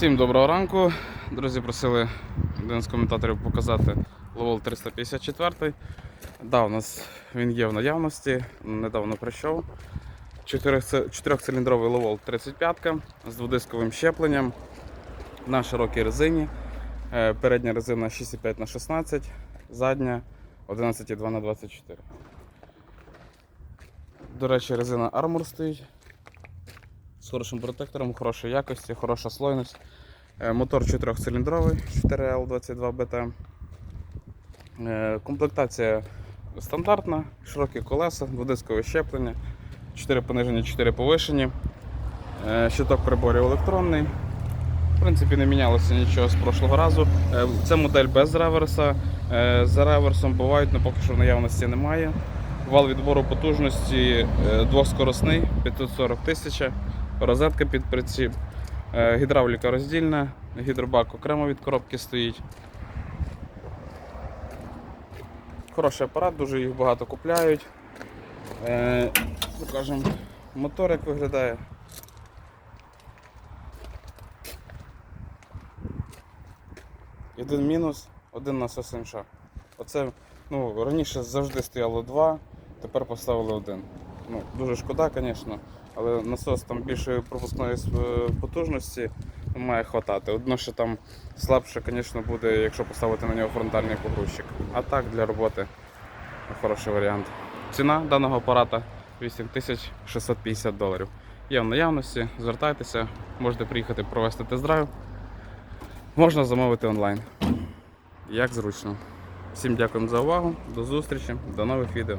Всім доброго ранку. Друзі, просили один з коментаторів показати Ловол 354. Да, у нас він є в наявності, недавно прийшов. Чотирьохциліндровий Ловол 35 з дводисковим щепленням на широкій резині. Е, Передня резина 6,5 на 16, задня 11,2 на 24. До речі, резина Armor стоїть хорошим протектором, хорошої якості, хороша слойність. Е, Мотор 4-циліндровий 4L22BT. Е, Комплектація стандартна, широкі колеса, дводискове щеплення, 4 понижені, 4 повишені. Е, Щиток приборів електронний. В принципі, не мінялося нічого з прошлого разу. Це модель без реверса. За реверсом бувають, але поки що в наявності немає. Вал відбору потужності двохскоросний 540 тисяч, розетка під приціп, е, гідравліка роздільна, гідробак окремо від коробки стоїть. Хороший апарат, дуже їх багато купляють. Е, Покажемо мотор, як виглядає. Один мінус, один насос МШ. Оце ну, раніше завжди стояло два, тепер поставили один. Ну, дуже шкода, звісно, але насос там більшої пропускної е, потужності має хватати. Одно, що там слабше, звісно, буде, якщо поставити на нього фронтальний погрузчик. А так для роботи хороший варіант. Ціна даного апарата 8650 доларів. Є в наявності, звертайтеся, можете приїхати провести тест-драйв. Можна замовити онлайн. Як зручно. Всім дякуємо за увагу, до зустрічі, до нових відео.